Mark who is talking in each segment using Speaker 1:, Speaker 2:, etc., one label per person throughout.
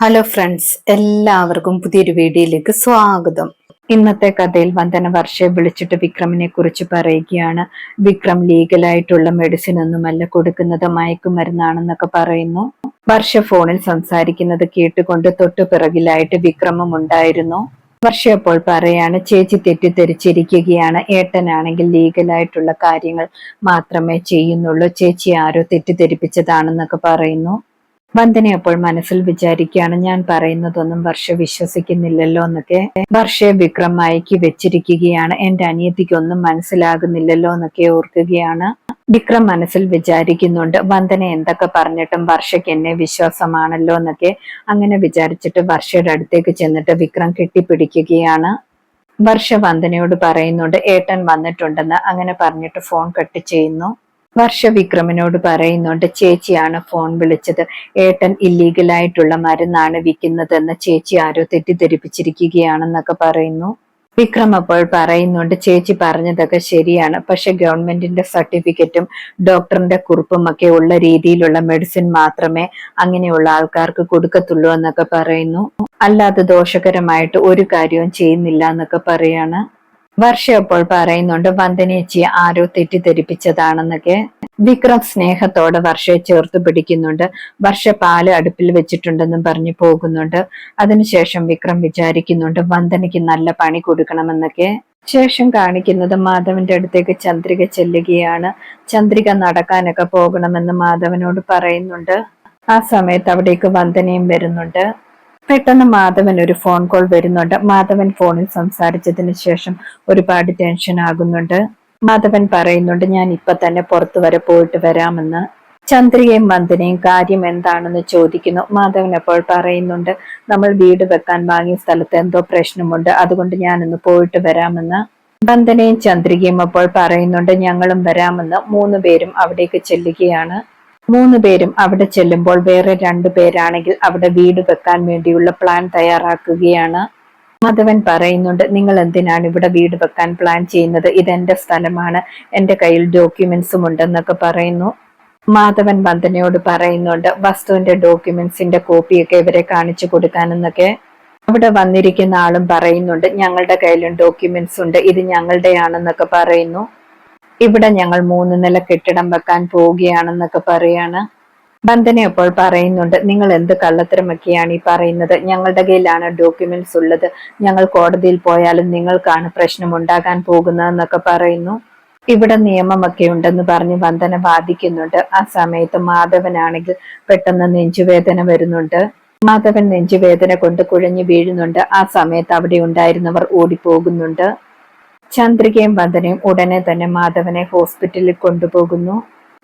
Speaker 1: Hello friends എല്ലാവർക്കും പുതിയൊരു വീഡിയോയിലേക്ക് സ്വാഗതം. ഇന്നത്തെ കഥയിൽ വന്ദന വർഷയെ വിളിച്ചിട്ട് വിക്രമിനെ കുറിച്ച് പറയുകയാണ്. വിക്രം ലീഗലായിട്ടുള്ള മെഡിസിൻ ഒന്നുമല്ല കൊടുക്കുന്നത് മയക്കുമരുന്നാണെന്നൊക്കെ പറയുന്നു. വർഷ ഫോണിൽ സംസാരിക്കുന്നത് കേട്ടുകൊണ്ട് തൊട്ടു പിറകിലായിട്ട് വിക്രമം ഉണ്ടായിരുന്നു. വർഷ അപ്പോൾ പറയാണ് ചേച്ചി തെറ്റിദ്ധരിച്ചിരിക്കുകയാണ്. ഏട്ടനാണെങ്കിൽ ലീഗലായിട്ടുള്ള കാര്യങ്ങൾ മാത്രമേ ചെയ്യുന്നുള്ളൂ. ചേച്ചി ആരോ തെറ്റിദ്ധരിപ്പിച്ചതാണെന്നൊക്കെ പറയുന്നു. വന്ദന അപ്പോൾ മനസ്സിൽ വിചാരിക്കുകയാണ്. ഞാൻ പറയുന്നതൊന്നും വർഷ വിശ്വസിക്കുന്നില്ലല്ലോ എന്നൊക്കെ. വർഷയെ വിക്രം മയക്കി വെച്ചിരിക്കുകയാണ്. എന്റെ അനിയത്തിക്കൊന്നും മനസ്സിലാകുന്നില്ലല്ലോ എന്നൊക്കെ ഓർക്കുകയാണ്. വിക്രം മനസ്സിൽ വിചാരിക്കുന്നുണ്ട്. വന്ദന എന്തൊക്കെ പറഞ്ഞിട്ടും വർഷയ്ക്ക് എന്നെ വിശ്വാസമാണല്ലോ എന്നൊക്കെ. അങ്ങനെ വിചാരിച്ചിട്ട് വർഷയുടെ അടുത്തേക്ക് ചെന്നിട്ട് വിക്രം കെട്ടിപ്പിടിക്കുകയാണ്. വർഷ വന്ദനയോട് പറയുന്നുണ്ട് ഏട്ടൻ വന്നിട്ടുണ്ടെന്ന്. അങ്ങനെ പറഞ്ഞിട്ട് ഫോൺ കട്ട് ചെയ്യുന്നു. വർഷ വിക്രമിനോട് പറയുന്നുണ്ട് ചേച്ചിയാണ് ഫോൺ വിളിച്ചത്. ഏട്ടൻ ഇല്ലീഗലായിട്ടുള്ള മരുന്നാണ് വിൽക്കുന്നതെന്ന് ചേച്ചി ആരോ തെറ്റിദ്ധരിപ്പിച്ചിരിക്കുകയാണെന്നൊക്കെ പറയുന്നു. വിക്രം അപ്പോൾ പറയുന്നുണ്ട് ചേച്ചി പറഞ്ഞതൊക്കെ ശരിയാണ്. പക്ഷെ ഗവൺമെന്റിന്റെ സർട്ടിഫിക്കറ്റും ഡോക്ടറിന്റെ കുറിപ്പും ഒക്കെ ഉള്ള രീതിയിലുള്ള മെഡിസിൻ മാത്രമേ അങ്ങനെയുള്ള ആൾക്കാർക്ക് കൊടുക്കത്തുള്ളൂ എന്നൊക്കെ പറയുന്നു. അല്ലാതെ ദോഷകരമായിട്ട് ഒരു കാര്യവും ചെയ്യുന്നില്ല എന്നൊക്കെ പറയാണ്. വർഷ അപ്പോൾ പറയുന്നുണ്ട് വന്ദനേച്ചി ആരോ തെറ്റിദ്ധരിപ്പിച്ചതാണെന്നൊക്കെ. വിക്രം സ്നേഹത്തോടെ വർഷയെ ചേർത്ത് പിടിക്കുന്നുണ്ട്. വർഷ പാൽ അടുപ്പിൽ വെച്ചിട്ടുണ്ടെന്നും പറഞ്ഞു പോകുന്നുണ്ട്. അതിനുശേഷം വിക്രം വിചാരിക്കുന്നുണ്ട് വന്ദനയ്ക്ക് നല്ല പണി കൊടുക്കണമെന്നൊക്കെ. ശേഷം കാണിക്കുന്നത് മാധവന്റെ അടുത്തേക്ക് ചന്ദ്രിക ചെല്ലുകയാണ്. ചന്ദ്രിക നടക്കാനൊക്കെ പോകണമെന്ന് മാധവനോട് പറയുന്നുണ്ട്. ആ സമയത്ത് അവിടേക്ക് വന്ദനയും വരുന്നുണ്ട്. പെട്ടെന്ന് മാധവൻ ഒരു ഫോൺ കോൾ വരുന്നുണ്ട്. മാധവൻ ഫോണിൽ സംസാരിച്ചതിന് ശേഷം ഒരുപാട് ടെൻഷൻ ആകുന്നുണ്ട്. മാധവൻ പറയുന്നുണ്ട് ഞാൻ ഇപ്പൊ തന്നെ പുറത്തു വരെ പോയിട്ട് വരാമെന്ന്. ചന്ദ്രികയും മന്ദനയും കാര്യം എന്താണെന്ന് ചോദിക്കുന്നു. മാധവൻ അപ്പോൾ പറയുന്നുണ്ട് നമ്മൾ വീട് വെക്കാൻ വാങ്ങിയ സ്ഥലത്ത് എന്തോ പ്രശ്നമുണ്ട്. അതുകൊണ്ട് ഞാനൊന്ന് പോയിട്ട് വരാമെന്ന്. ബന്ധനയും ചന്ദ്രികയും അപ്പോൾ പറയുന്നുണ്ട് ഞങ്ങളും വരാമെന്ന്. മൂന്ന് പേരും അവിടേക്ക് ചെല്ലുകയാണ്. മൂന്ന് പേരും അവിടെ ചെല്ലുമ്പോൾ വേറെ രണ്ടു പേരാണെങ്കിൽ അവിടെ വീട് വെക്കാൻ വേണ്ടിയുള്ള പ്ലാൻ തയ്യാറാക്കുകയാണ്. മാധവൻ പറയുന്നുണ്ട് നിങ്ങൾ എന്തിനാണ് ഇവിടെ വീട് വെക്കാൻ പ്ലാൻ ചെയ്യുന്നത്? ഇതെന്റെ സ്ഥലമാണ്. എന്റെ കയ്യിൽ ഡോക്യുമെന്റ്സും ഉണ്ടെന്നൊക്കെ പറയുന്നു. മാധവൻ വന്ദനയോട് പറയുന്നുണ്ട് വസ്തുവിന്റെ ഡോക്യുമെന്റ്സിന്റെ കോപ്പിയൊക്കെ ഇവരെ കാണിച്ചു കൊടുക്കാനെന്നൊക്കെ. അവിടെ വന്നിരിക്കുന്ന ആളും പറയുന്നുണ്ട് ഞങ്ങളുടെ കയ്യിലും ഡോക്യുമെന്റ്സ് ഉണ്ട്. ഇത് ഞങ്ങളുടെയാണെന്നൊക്കെ പറയുന്നു. ഇവിടെ ഞങ്ങൾ മൂന്ന് നില കെട്ടിടം വെക്കാൻ പോവുകയാണെന്നൊക്കെ പറയാണ്. ബന്ധന അപ്പോൾ പറയുന്നുണ്ട് നിങ്ങൾ എന്ത് കള്ളത്തരമൊക്കെയാണ് ഈ പറയുന്നത്? ഞങ്ങളുടെ കയ്യിലാണ് ഡോക്യുമെന്റ്സ് ഉള്ളത്. ഞങ്ങൾ കോടതിയിൽ പോയാലും നിങ്ങൾക്കാണ് പ്രശ്നം ഉണ്ടാകാൻ പോകുന്നതെന്നൊക്കെ പറയുന്നു. ഇവിടെ നിയമമൊക്കെ ഉണ്ടെന്ന് പറഞ്ഞ് വന്ദന വാദിക്കുന്നുണ്ട് ആ സമയത്ത് മാധവനാണെങ്കിൽ പെട്ടെന്ന് നെഞ്ചുവേദന വരുന്നുണ്ട്. മാധവൻ നെഞ്ചുവേദന കൊണ്ട് കുഴഞ്ഞു വീഴുന്നുണ്ട്. ആ സമയത്ത് അവിടെ ഉണ്ടായിരുന്നവർ ഓടിപ്പോകുന്നുണ്ട്. ചന്ദ്രികയും വന്ദനയും ഉടനെ തന്നെ മാധവനെ ഹോസ്പിറ്റലിൽ കൊണ്ടുപോകുന്നു.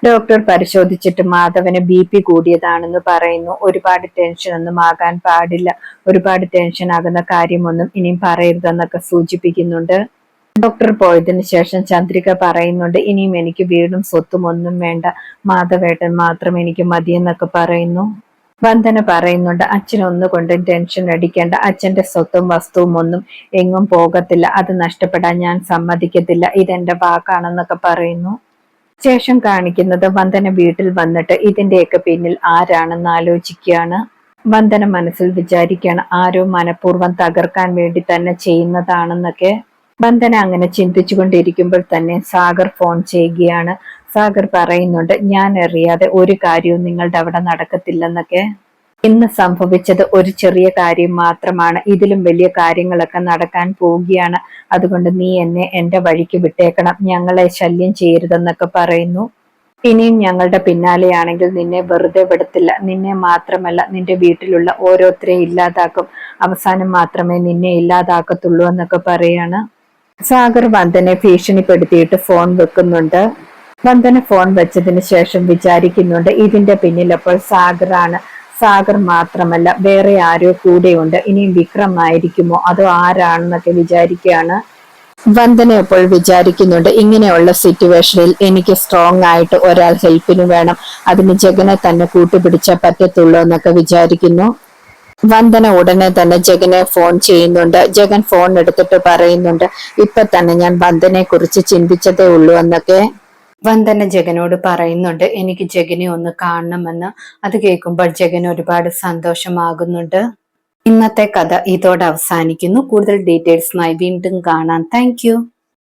Speaker 1: ഡോക്ടർ പരിശോധിച്ചിട്ട് മാധവന് ബി പി കൂടിയതാണെന്ന് പറയുന്നു. ഒരുപാട് ടെൻഷൻ ഒന്നും ആകാൻ പാടില്ല. ഒരുപാട് ടെൻഷൻ ആകുന്ന കാര്യമൊന്നും ഇനിയും പറയരുതെന്നൊക്കെ സൂചിപ്പിക്കുന്നുണ്ട്. ഡോക്ടർ പോയതിനു ശേഷം ചന്ദ്രിക പറയുന്നുണ്ട് ഇനിയും എനിക്ക് വീടും സ്വത്തും ഒന്നും വേണ്ട. മാധവേട്ടൻ മാത്രം എനിക്ക് മതിയെന്നൊക്കെ പറയുന്നു. വന്ദന പറയുന്നുണ്ട് അച്ഛനൊന്നുകൊണ്ടും ടെൻഷൻ അടിക്കേണ്ട. അച്ഛന്റെ സ്വത്തും വസ്തുവും ഒന്നും എങ്ങും പോകത്തില്ല. അത് നഷ്ടപ്പെടാൻ ഞാൻ സമ്മതിക്കത്തില്ല. ഇതെന്റെ വാക്കാണെന്നൊക്കെ പറയുന്നു. ശേഷം കാണിക്കുന്നത് വന്ദന വീട്ടിൽ വന്നിട്ട് ഇതിന്റെയൊക്കെ പിന്നിൽ ആരാണെന്ന് ആലോചിക്കുകയാണ്. വന്ദന മനസ്സിൽ വിചാരിക്കുകയാണ് ആരോ മനഃപൂർവം തകർക്കാൻ വേണ്ടി തന്നെ ചെയ്യുന്നതാണെന്നൊക്കെ. വന്ദന അങ്ങനെ ചിന്തിച്ചുകൊണ്ടിരിക്കുമ്പോൾ തന്നെ സാഗർ ഫോൺ ചെയ്യുകയാണ്. സാഗർ പറയുന്നുണ്ട് ഞാൻ അറിയാതെ ഒരു കാര്യവും നിങ്ങളുടെ അവിടെ നടക്കത്തില്ലെന്നൊക്കെ. ഇന്ന് സംഭവിച്ചത് ഒരു ചെറിയ കാര്യം മാത്രമാണ്. ഇതിലും വലിയ കാര്യങ്ങളൊക്കെ നടക്കാൻ പോവുകയാണ്. അതുകൊണ്ട് നീ എന്നെ എന്റെ വഴിക്ക് വിട്ടേക്കണം. ഞങ്ങളെ ശല്യം ചെയ്യരുതെന്നൊക്കെ പറയുന്നു. ഇനിയും ഞങ്ങളുടെ പിന്നാലെയാണെങ്കിൽ നിന്നെ വെറുതെ വിടത്തില്ല. നിന്നെ മാത്രമല്ല നിന്റെ വീട്ടിലുള്ള ഓരോരുത്തരെയും ഇല്ലാതാക്കും. അവസാനം മാത്രമേ നിന്നെ ഇല്ലാതാക്കത്തുള്ളൂ എന്നൊക്കെ പറയാണ്. സാഗർ വന്ദനെ ഭീഷണിപ്പെടുത്തിയിട്ട് ഫോൺ വെക്കുന്നുണ്ട്. വന്ദന ഫോൺ വെച്ചതിന് ശേഷം വിചാരിക്കുന്നുണ്ട്. ഇതിന്റെ പിന്നിലപ്പോൾ സാഗറാണ്. സാഗർ മാത്രമല്ല വേറെ ആരോ കൂടെയുണ്ട്. ഇനിയും വിക്രം ആയിരിക്കുമോ? അതോ ആരാണെന്നൊക്കെ വിചാരിക്കുകയാണ്. വന്ദന ഇപ്പോൾ വിചാരിക്കുന്നുണ്ട് ഇങ്ങനെയുള്ള സിറ്റുവേഷനിൽ എനിക്ക് സ്ട്രോങ് ആയിട്ട് ഒരാൾ ഹെൽപ്പിന് വേണം. അതിന് ജഗനെ തന്നെ കൂട്ടുപിടിച്ചാൽ പറ്റത്തുള്ളൂ എന്നൊക്കെ വിചാരിക്കുന്നു. വന്ദന ഉടനെ തന്നെ ജഗനെ ഫോൺ ചെയ്യുന്നുണ്ട്. ജഗൻ ഫോൺ എടുത്തിട്ട് പറയുന്നുണ്ട് ഇപ്പൊ തന്നെ ഞാൻ വന്ദനെ കുറിച്ച് ചിന്തിച്ചതേ ഉള്ളൂ എന്നൊക്കെ. വന്ദന ജഗനോട് പറയുന്നുണ്ട് എനിക്ക് ജഗനെ ഒന്ന് കാണണമെന്ന്. അത് കേൾക്കുമ്പോൾ ജഗൻ ഒരുപാട് സന്തോഷമാകുന്നുണ്ട്. ഇന്നത്തെ കഥ ഇതോടെ അവസാനിക്കുന്നു. കൂടുതൽ ഡീറ്റെയിൽസുമായി വീണ്ടും കാണാം. താങ്ക്